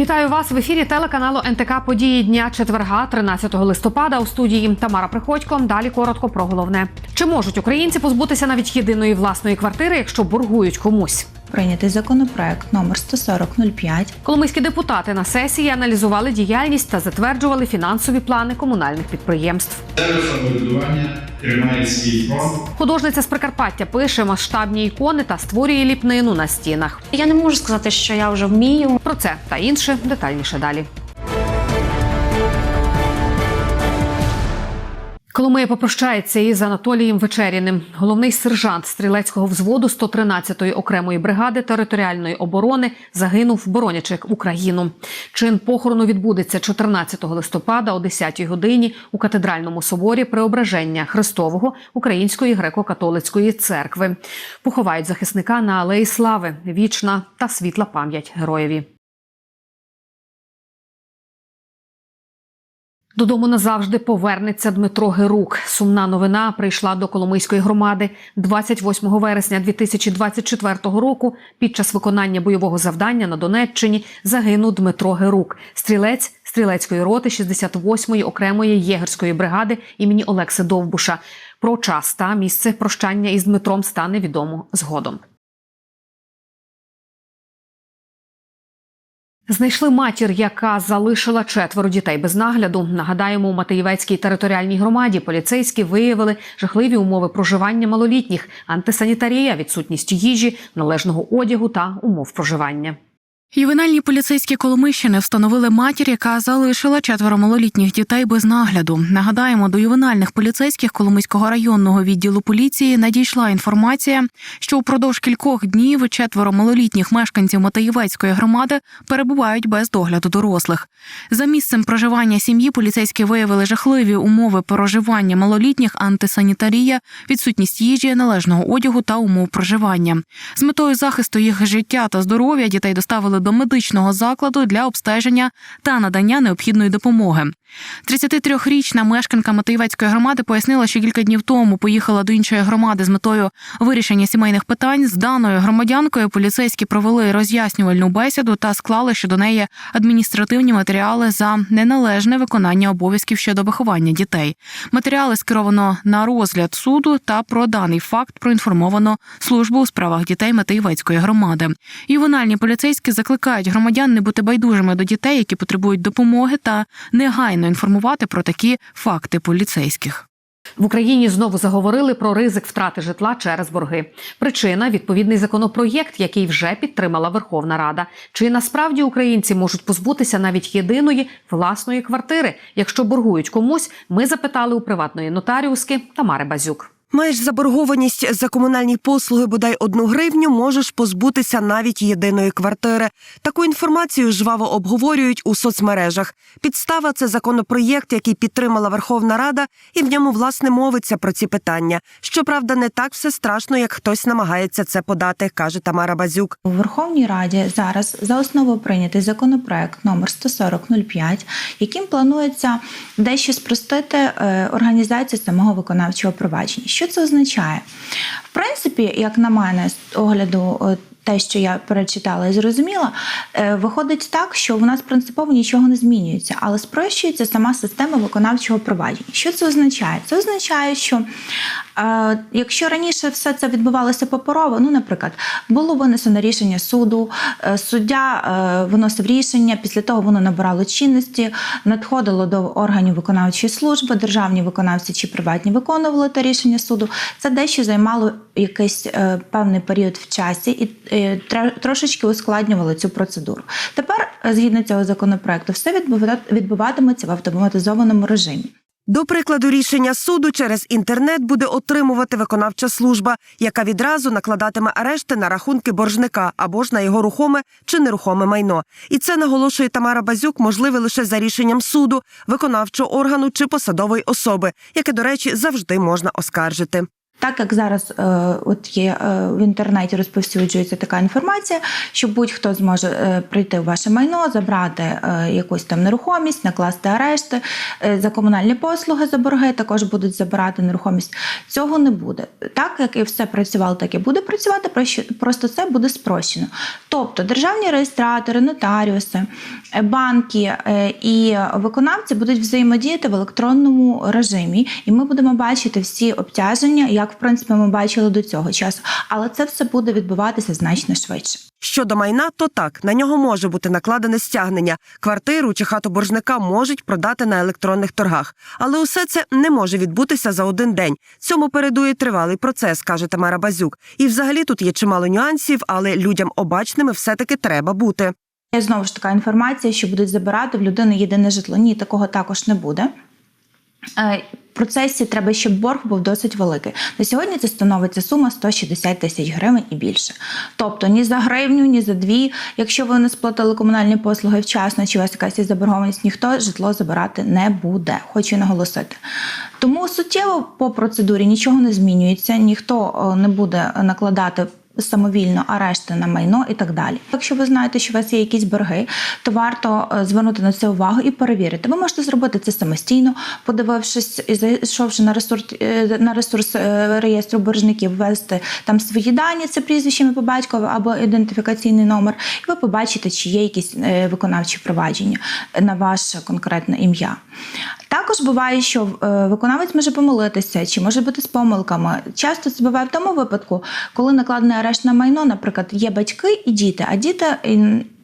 Вітаю вас в ефірі телеканалу НТК Події дня четверга, 13 листопада. У студії Тамара Приходько. Далі коротко про головне. Чи можуть українці позбутися навіть єдиної власної квартири, якщо боргують комусь? Прийнятий законопроект номер 14005 Коломийські депутати на сесії аналізували діяльність та затверджували фінансові плани комунальних підприємств. Самоврядування тримає свій фронт. Художниця з Прикарпаття пише масштабні ікони та створює ліпнину на стінах. Я не можу сказати, що я вже вмію. Про це та інше детальніше далі. Коломия попрощається із Анатолієм Вечеріним, головний сержант стрілецького взводу 113-ї окремої бригади територіальної оборони, загинув, боронячи Україну. Чин похорону відбудеться 14 листопада о 10-й годині у катедральному соборі Преображення Христового Української греко-католицької церкви. Поховають захисника на алеї Слави. Вічна та світла пам'ять героєві. Додому назавжди повернеться Дмитро Герук. Сумна новина прийшла до Коломийської громади 28 вересня 2024 року. Під час виконання бойового завдання на Донеччині загинув Дмитро Герук, стрілець стрілецької роти 68-ї окремої єгерської бригади імені Олекси Довбуша. Про час та місце прощання із Дмитром стане відомо згодом. Знайшли матір, яка залишила четверо дітей без нагляду. Нагадаємо, у Матеєвецькій територіальній громаді поліцейські виявили жахливі умови проживання малолітніх, антисанітарія, відсутність їжі, належного одягу та умов проживання. Ювенальні поліцейські Коломищини встановили матір, яка залишила четверо малолітніх дітей без нагляду. Нагадаємо, до ювенальних поліцейських Коломийського районного відділу поліції надійшла інформація, що упродовж кількох днів четверо малолітніх мешканців Матеєвецької громади перебувають без догляду дорослих. За місцем проживання сім'ї поліцейські виявили жахливі умови проживання малолітніх, антисанітарія, відсутність їжі, належного одягу та умов проживання. З метою захисту їх життя та здоров'я дітей доставили до медичного закладу для обстеження та надання необхідної допомоги. 33-річна мешканка Матеєвецької громади пояснила, що кілька днів тому поїхала до іншої громади з метою вирішення сімейних питань. З даною громадянкою поліцейські провели роз'яснювальну бесіду та склали щодо неї адміністративні матеріали за неналежне виконання обов'язків щодо виховання дітей. Матеріали скеровано на розгляд суду та про даний факт проінформовано службу у справах дітей Матеєвецької громади. Ювенальні поліцейські закликають громадян не бути байдужими до дітей, які потребують допомоги, та негайно інформувати про такі факти поліцейських. В Україні знову заговорили про ризик втрати житла через борги. Причина відповідний законопроєкт, який вже підтримала Верховна Рада. Чи насправді українці можуть позбутися навіть єдиної власної квартири, якщо боргують комусь? Ми запитали у приватної нотаріуски Тамари Базюк. Маєш заборгованість за комунальні послуги бодай одну гривню, можеш позбутися навіть єдиної квартири. Таку інформацію жваво обговорюють у соцмережах. Підстава це законопроєкт, який підтримала Верховна Рада, і в ньому власне мовиться про ці питання. Щоправда, не так все страшно, як хтось намагається це подати, каже Тамара Базюк. у Верховній Раді зараз за основу прийнятий законопроект номер 14005, яким планується дещо спростити е, організацію самого виконавчого провадження. Що це означає? Принципі, як на мене, з огляду. е, те, що я перечитала і зрозуміла, е, виходить так, що в нас принципово нічого не змінюється, але спрощується сама система виконавчого провадження. Що це означає? Це означає, що е, якщо раніше все це відбувалося паперово, ну, наприклад, було винесено рішення суду, е, суддя е, виносив рішення, після того воно набирало чинності, надходило до органів виконавчої служби, державні виконавці чи приватні виконували те рішення суду. Це дещо займало якийсь е, певний період в часі і е, трошечки ускладнювало цю процедуру. Тепер, е, згідно цього законопроекту, все відбува- відбуватиметься в автоматизованому режимі. До прикладу, рішення суду через інтернет буде отримувати виконавча служба, яка відразу накладатиме арешти на рахунки боржника або ж на його рухоме чи нерухоме майно. І це наголошує Тамара Базюк, можливе лише за рішенням суду, виконавчого органу чи посадової особи, яке, до речі, завжди можна оскаржити. Так як зараз е, от є е, в інтернеті розповсюджується така інформація, що будь-хто зможе е, прийти в ваше майно, забрати якусь там нерухомість, накласти арешти за комунальні послуги за борги, також будуть забирати нерухомість. Цього не буде. Так як і все працювало, так і буде працювати, просто це буде спрощено. Тобто державні реєстратори, нотаріуси, банки і виконавці будуть взаємодіяти в електронному режимі, і ми будемо бачити всі обтяження, як в принципі ми бачили до цього часу. Але це все буде відбуватися значно швидше. Щодо майна, то так на нього може бути накладене стягнення. Квартиру чи хату боржника можуть продати на електронних торгах, але усе це не може відбутися за один день. Цьому передує тривалий процес, каже Тамара Базюк. І взагалі тут є чимало нюансів, але людям обачними все таки треба бути. Є знову ж така інформація, що будуть забирати в людини єдине житло. Ні, такого також не буде. Е, процесі треба, щоб борг був досить великий. На сьогодні це становиться сума 160 тисяч гривень і більше. Тобто ні за гривню, ні за дві. Якщо ви не сплатили комунальні послуги вчасно, чи у вас якась заборгованість, ніхто житло забирати не буде. Хочу наголосити. Тому суттєво по процедурі нічого не змінюється, ніхто е, не буде накладати самовільно арешти на майно і так далі. Якщо ви знаєте, що у вас є якісь борги, то варто е, звернути на це увагу і перевірити. Ви можете зробити це самостійно, подивившись і зайшовши на ресурс е, на ресурс е, реєстру боржників, ввести там свої дані, це прізвище по батькові або ідентифікаційний номер, і ви побачите, чи є якісь виконавчі провадження на ваше конкретне ім'я. Також буває, що е, виконавець може помилитися, чи може бути з помилками. Часто це буває в тому випадку, коли накладений арешт на майно, наприклад, є батьки і діти, а діти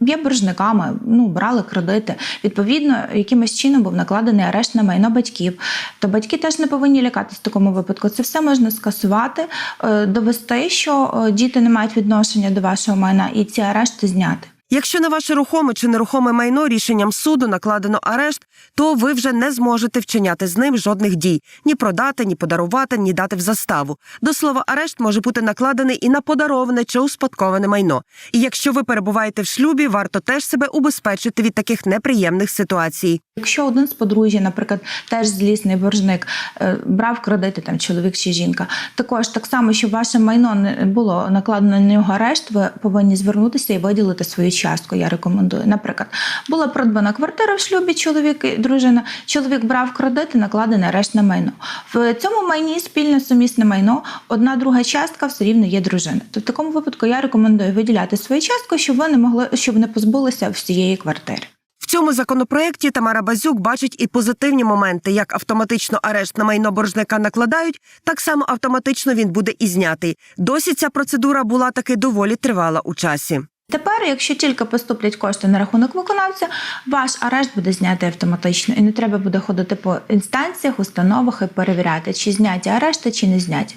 є боржниками, ну брали кредити. Відповідно, якимось чином був накладений арешт на майно батьків. То батьки теж не повинні лякатись в такому випадку. Це все можна скасувати, е, довести, що е, діти не мають відношення до вашого майна, і ці арешти зняти. Якщо на ваше рухоме чи нерухоме майно рішенням суду накладено арешт, то ви вже не зможете вчиняти з ним жодних дій ні продати, ні подарувати, ні дати в заставу. До слова, арешт може бути накладений і на подароване чи успадковане майно. І якщо ви перебуваєте в шлюбі, варто теж себе убезпечити від таких неприємних ситуацій. Якщо один з подружжя, наприклад, теж злісний боржник, е, брав кредити там чоловік чи жінка, також так само, щоб ваше майно не було накладено на нього арешт, ви повинні звернутися і виділити свою частку. Я рекомендую. Наприклад, була придбана квартира в шлюбі, чоловік і дружина. Чоловік брав кредити, накладений арешт на майно. В цьому майні спільне сумісне майно, одна друга частка все рівно є дружина. То в такому випадку я рекомендую виділяти свою частку, щоб ви не могли, щоб не позбулися всієї квартири. В цьому законопроекті Тамара Базюк бачить і позитивні моменти, як автоматично арешт на майно боржника накладають, так само автоматично він буде і знятий. Досі ця процедура була таки доволі тривала у часі. Тепер, якщо тільки поступлять кошти на рахунок виконавця, ваш арешт буде знятий автоматично, і не треба буде ходити по інстанціях, установах і перевіряти, чи зняті арешти, чи не зняті.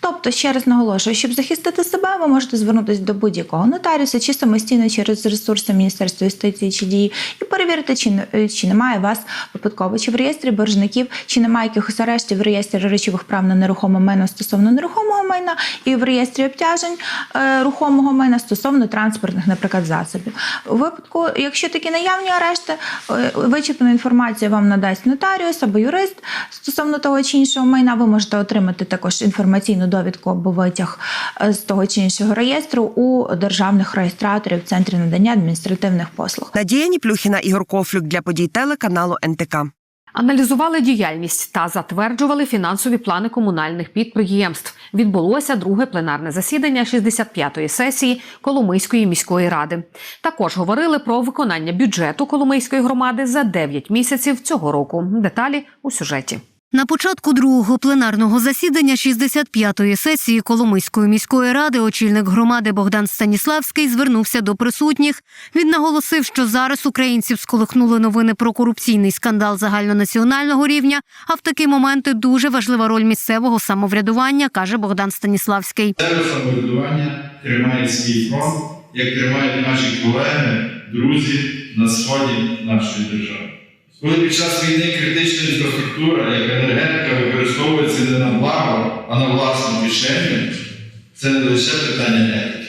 Тобто, ще раз наголошую, щоб захистити себе, ви можете звернутися до будь-якого нотаріуса, чи самостійно через ресурси Міністерства юстиції чи дії, і перевірити, чи, чи немає вас випадково, чи в реєстрі боржників, чи немає якихось арештів в реєстрі речових прав на нерухоме майно стосовно нерухомого майна, і в реєстрі обтяжень е, рухомого майна стосовно транспортних, наприклад, засобів. У випадку, якщо такі наявні арешти, е, вичерпна інформація вам надасть нотаріус або юрист стосовно того чи іншого майна, ви можете отримати також інформаційну довідку або витяг е, з того чи іншого реєстру у державних реєстраторів центрі надання адміністративних послуг. Надія Ніплюхіна, Ігор Кофлюк для подій телеканалу НТК. Аналізували діяльність та затверджували фінансові плани комунальних підприємств. Відбулося друге пленарне засідання 65-ї сесії Коломийської міської ради. Також говорили про виконання бюджету Коломийської громади за 9 місяців цього року. Деталі у сюжеті. На початку другого пленарного засідання 65-ї сесії Коломийської міської ради очільник громади Богдан Станіславський звернувся до присутніх. Він наголосив, що зараз українців сколихнули новини про корупційний скандал загальнонаціонального рівня. А в такі моменти дуже важлива роль місцевого самоврядування, каже Богдан Станіславський. Місцеве самоврядування тримає свій фронт, як тримають наші колеги, друзі на сході нашої держави. Коли під час війни критична інфраструктура, як енергетика, використовується не на благо, а на власну кишеню, це не лише питання етики,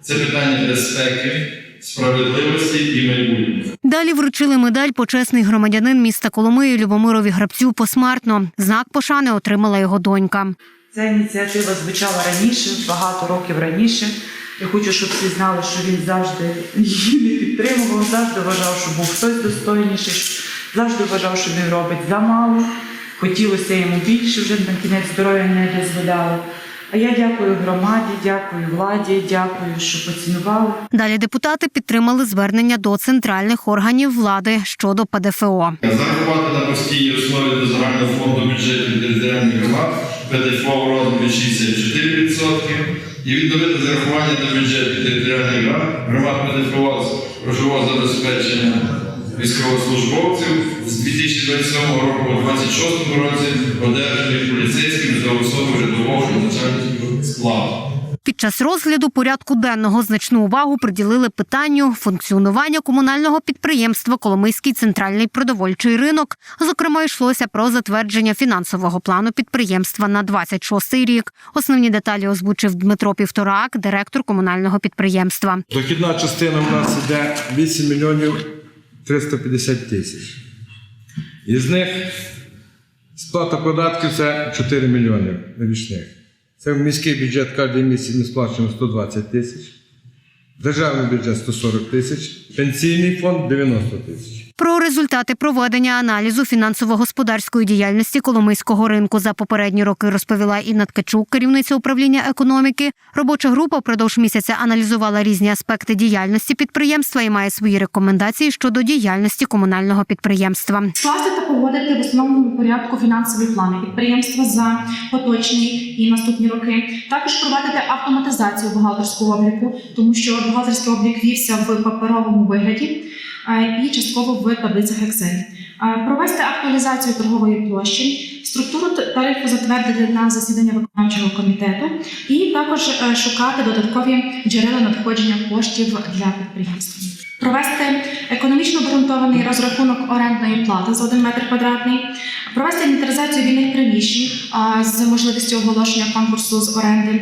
це питання безпеки, справедливості і майбутнього. Далі вручили медаль почесний громадянин міста Коломиї Любомирові Грабцю посмертно. Знак пошани отримала його донька. Ця ініціатива звучала раніше, багато років раніше. Я хочу, щоб всі знали, що він завжди її не підтримував, завжди вважав, що був хтось достойніший, завжди вважав, що він робить замало. Хотілося йому більше, вже на кінець здоров'я не дозволяло. А я дякую громаді, дякую владі, дякую, що поцінували. Далі депутати підтримали звернення до центральних органів влади щодо ПДФО. Зарахувати на постійній основі до загального фонду бюджетів територіальних громад ПДФО в розмірі 64% і відновити зарахування до бюджетів територіальних громад громад ПДФО з грошового забезпечення військовослужбовців з 2027 року у 2026 році одержаних поліцейськими за особи рядового і складу. Під час розгляду порядку денного значну увагу приділили питанню функціонування комунального підприємства Коломийський центральний продовольчий ринок. Зокрема, йшлося про затвердження фінансового плану підприємства на 26-й рік. Основні деталі озвучив Дмитро Півторак, директор комунального підприємства. Дохідна частина в нас йде 8 мільйонів 350 тисяч. Із них сплата податків це 4 мільйони річних. Це в міський бюджет кожен місяць ми сплачуємо 120 тисяч, державний бюджет 140 тисяч, пенсійний фонд 90 тисяч. Про результати проведення аналізу фінансово-господарської діяльності Коломийського ринку за попередні роки розповіла Інна Ткачук, керівниця управління економіки. Робоча група впродовж місяця аналізувала різні аспекти діяльності підприємства і має свої рекомендації щодо діяльності комунального підприємства. Скласти та погодити в основному порядку фінансові плани підприємства за поточний і наступні роки. Також проводити автоматизацію бухгалтерського обліку, тому що бухгалтерський облік вівся в паперовому вигляді і частково в таблицях Excel. Провести актуалізацію торгової площі, структуру тарифу затвердити на засідання виконавчого комітету, і також е, шукати додаткові джерела надходження коштів для підприємства. Провести економічно обґрунтований розрахунок орендної плати за 1 метр квадратний, провести інвентаризацію вільних приміщень а, з можливістю оголошення конкурсу з оренди,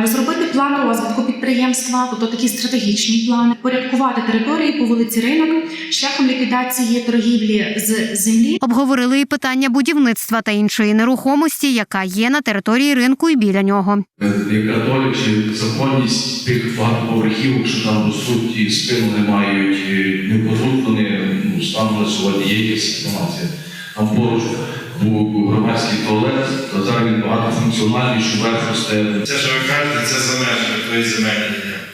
розробити план розвитку підприємства, тобто такі стратегічні плани, порядкувати території по вулиці Ринок шляхом ліквідації торгівлі з землі. Обговорили і питання будівництва та іншої нерухомості, яка є на території ринку і біля нього. як католик, чи законність тих багатоповерхівок, що там ростуть і спину не мають, і вони ну, станом на сьогодні є якась інформація. Там поруч був громадський туалет, то зараз він багатофункціональний, що верх росте. Це, що ви кажете, це за межами тої земельної ділянки.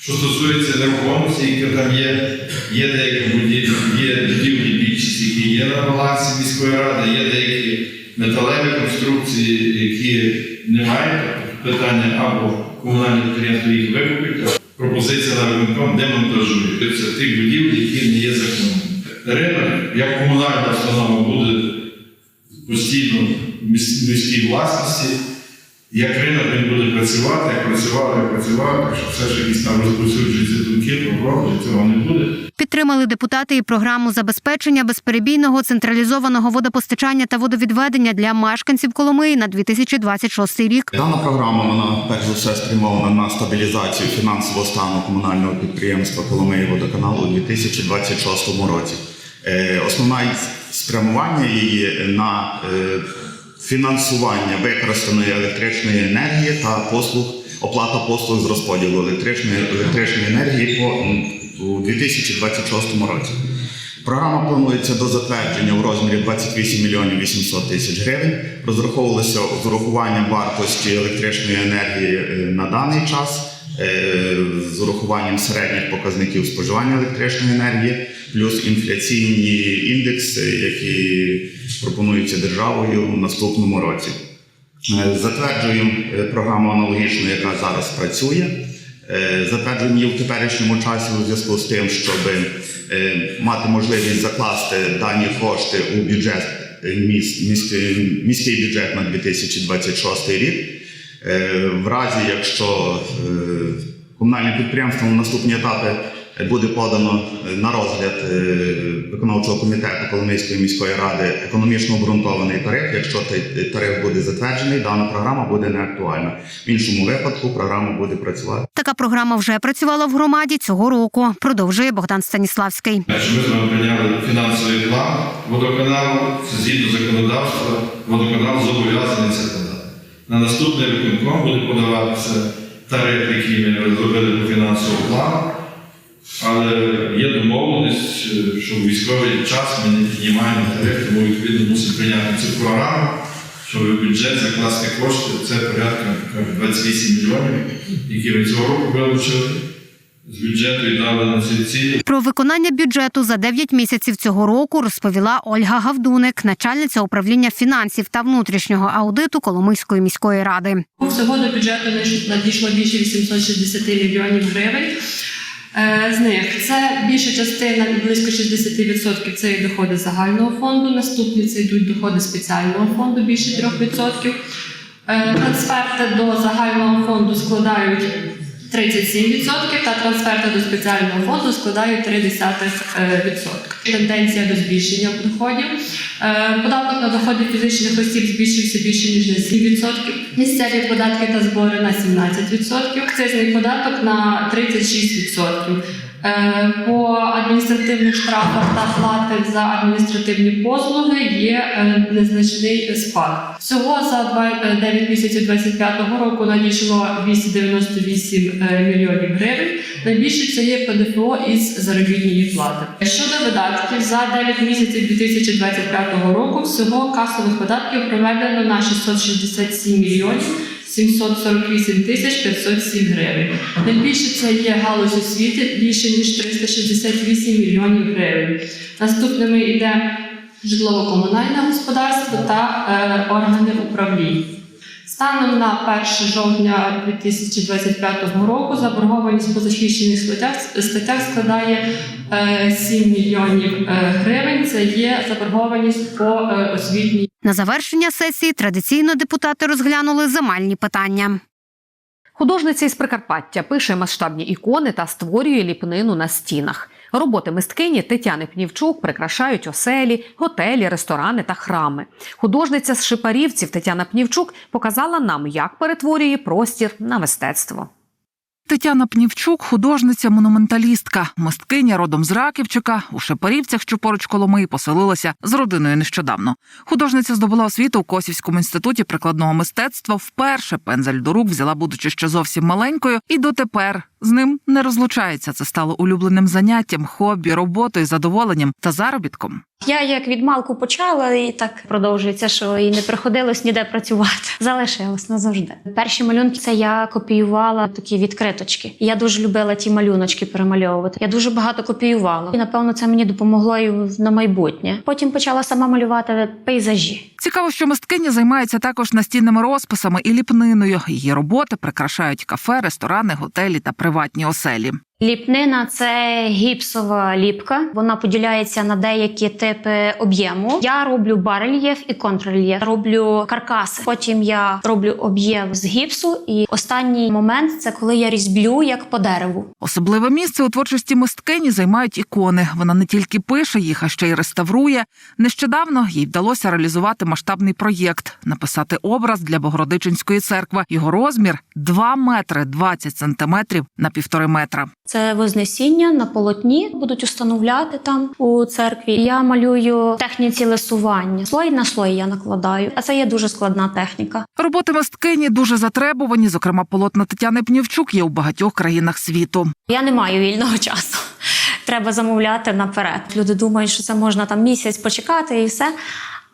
Що стосується нерухомості, які там є, є деякі будівлі, є будівлі більшість, які є на балансі міської ради, є деякі металеві конструкції, які немає питання або комунальне підприємство їх викупить, пропозиція на виконком демонтажує. Це тих будівель, які не є законом. Ринок, як комунальна установа, буде постійно в міській власності. Як ринок він буде працювати, як працював, як працював, так що все ж якісь там розповсюджуються думки про цього не буде. Підтримали депутати і програму забезпечення безперебійного централізованого водопостачання та водовідведення для мешканців Коломиї на 2026 рік. Дана програма вона перш за все спрямована на стабілізацію фінансового стану комунального підприємства Коломиї водоканалу у 2026 році. Е, Основне спрямування її на е, фінансування використаної електричної енергії та послуг, оплата послуг з розподілу електричної, електричної енергії по, у 2026 році. Програма планується до затвердження у розмірі 28 мільйонів 800 тисяч гривень. Розраховувалося з урахуванням вартості електричної енергії е, на даний час, е, з урахуванням середніх показників споживання електричної енергії, плюс інфляційні індекси, які пропонуються державою в наступному році. Е, Затверджуємо е, програму аналогічну, яка зараз працює. Е, Затверджуємо її в теперішньому часі у зв'язку з тим, щоб мати можливість закласти дані кошти у бюджет міський, бюджет на 2026 рік. В разі, якщо комунальне підприємство на наступні етапи буде подано е, на розгляд е, виконавчого комітету Коломийської міської ради економічно обґрунтований тариф. Якщо цей тариф буде затверджений, дана програма буде неактуальна. В іншому випадку програма буде працювати. Така програма вже працювала в громаді цього року. Продовжує Богдан Станіславський. Ми з вами прийняли фінансовий план водоканалу, це згідно законодавства, водоканал зобов'язаний це подати. На наступний виконком буде подаватися тариф, який ми розробили по фінансовому плану. Але є домовленість, е, що в військовий час ми не піднімаємо тариф, тому відповідно мусимо прийняти цю програму, щоб в бюджет закласти кошти. Це порядка кажуть, 28 мільйонів, які ми цього року вилучили з бюджету і дали на ці цілі. Про виконання бюджету за 9 місяців цього року розповіла Ольга Гавдуник, начальниця управління фінансів та внутрішнього аудиту Коломийської міської ради. Всього до бюджету надійшло більше 860 мільйонів гривень. Е, З них це більша частина, близько 60% це доходи загального фонду. Наступні це йдуть доходи спеціального фонду більше 3%. Е, Трансферти до загального фонду складають 37%, та трансферти до спеціального фонду складають 0,3%. Тенденція до збільшення доходів. Е, Податок на доходи фізичних осіб збільшився більше ніж на 7%. Місцеві податки та збори на 17%. Акцизний податок на 36%. Е, По адміністративних штрафах та плати за адміністративні послуги є е, незначний спад. Всього за два- е, 9 місяців 2025 року надійшло 298 е, мільйонів гривень. Найбільше це є ПДФО із заробітної плати. Щодо видатків, за 9 місяців 2025 року всього касових податків проведено на 667 мільйонів 748 тисяч 507 гривень. Найбільше це є галузь освіти більше ніж 368 мільйонів гривень. Наступними йде житлово-комунальне господарство та е, органи управління. Станом на 1 жовтня 2025 року заборгованість по захищених статтях, складає 7 мільйонів е, гривень. Це є заборгованість по е, освітній На завершення сесії традиційно депутати розглянули земельні питання. Художниця із Прикарпаття пише масштабні ікони та створює ліпнину на стінах. Роботи мисткині Тетяни Пнівчук прикрашають оселі, готелі, ресторани та храми. Художниця з Шипарівців Тетяна Пнівчук показала нам, як перетворює простір на мистецтво. Тетяна Пнівчук, художниця-монументалістка, мисткиня родом з Раківчика. У Шепарівцях, що поруч Коломиї, поселилася з родиною нещодавно. Художниця здобула освіту у Косівському інституті прикладного мистецтва. Вперше пензель до рук взяла, будучи ще зовсім маленькою, і дотепер з ним не розлучається. Це стало улюбленим заняттям, хобі, роботою, задоволенням та заробітком. Я як від малку почала, і так продовжується, що і не приходилось ніде працювати. Залишилось назавжди. Перші малюнки це я копіювала такі відкриточки. Я дуже любила ті малюночки перемальовувати. Я дуже багато копіювала. І напевно це мені допомогло і на майбутнє. Потім почала сама малювати пейзажі. Цікаво, що мисткиня займається також настінними розписами і ліпниною. Її роботи прикрашають кафе, ресторани, готелі та приватні оселі. Ліпнина це гіпсова ліпка. Вона поділяється на деякі типи об'єму. Я роблю барельєф і контррельєф. Роблю каркаси. Потім я роблю об'єм з гіпсу. І останній момент це коли я різблю як по дереву. Особливе місце у творчості мисткині займають ікони. Вона не тільки пише їх, а ще й реставрує. Нещодавно їй вдалося реалізувати масштабний проєкт написати образ для Богородичинської церкви. Його розмір 2 метри 20 сантиметрів на півтори метра. Це вознесіння на полотні будуть установляти там у церкві. Я малюю техніці лисування. Слой на слой я накладаю, а це є дуже складна техніка. Роботи мисткині дуже затребувані. Зокрема, полотна Тетяни Пнівчук є у багатьох країнах світу. Я не маю вільного часу. Треба замовляти наперед. Люди думають, що це можна там місяць почекати і все.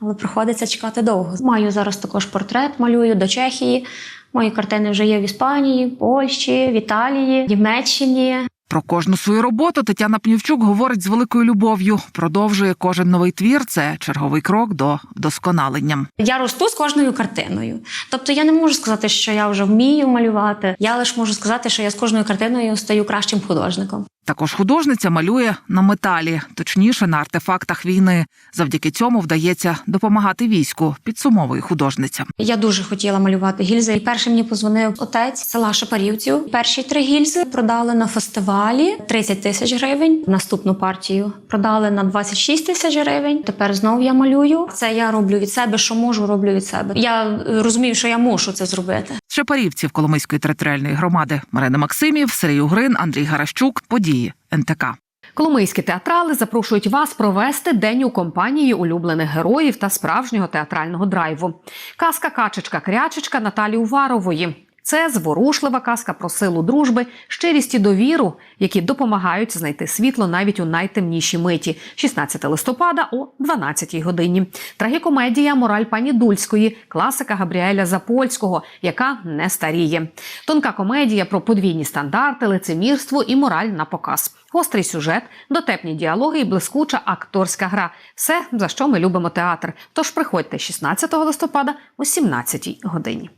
Але приходиться чекати довго. Маю зараз також портрет, малюю до Чехії. Мої картини вже є в Іспанії, Польщі, в Італії, Німеччині. Про кожну свою роботу Тетяна Пнівчук говорить з великою любов'ю. Продовжує кожен новий твір. Це черговий крок до вдосконалення. Я росту з кожною картиною. Тобто я не можу сказати, що я вже вмію малювати. Я лише можу сказати, що я з кожною картиною стаю кращим художником. Також художниця малює на металі, точніше на артефактах війни. Завдяки цьому вдається допомагати війську. Підсумовує художниця. Я дуже хотіла малювати гільзи. І перший мені позвонив отець села Шапарівців. Перші три гільзи продали на фестивалі 30 тисяч гривень. Наступну партію продали на 26 тисяч гривень. Тепер знову я малюю. Це я роблю від себе, що можу, роблю від себе. Я розумію, що я мушу це зробити. Шепарівців Коломийської територіальної громади Марина Максимів, Сергій Угрин, Андрій Гаращук. Події НТК. Коломийські театрали запрошують вас провести день у компанії улюблених героїв та справжнього театрального драйву. Казка Качечка Крячечка Наталі Уварової. Це зворушлива казка про силу дружби, щирість і довіру, які допомагають знайти світло навіть у найтемніші миті. 16 листопада о 12 годині. Трагікомедія Мораль пані Дульської, класика Габріеля Запольського, яка не старіє. Тонка комедія про подвійні стандарти, лицемірство і мораль на показ. Гострий сюжет, дотепні діалоги і блискуча акторська гра. Все за що ми любимо театр. Тож приходьте 16 листопада о 17 годині.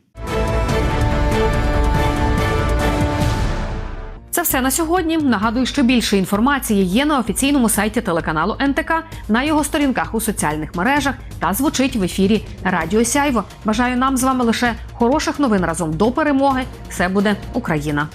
Все на сьогодні. Нагадую, що більше інформації є на офіційному сайті телеканалу НТК, на його сторінках у соціальних мережах та звучить в ефірі Радіо Сяйво. Бажаю нам з вами лише хороших новин разом до перемоги. Все буде Україна.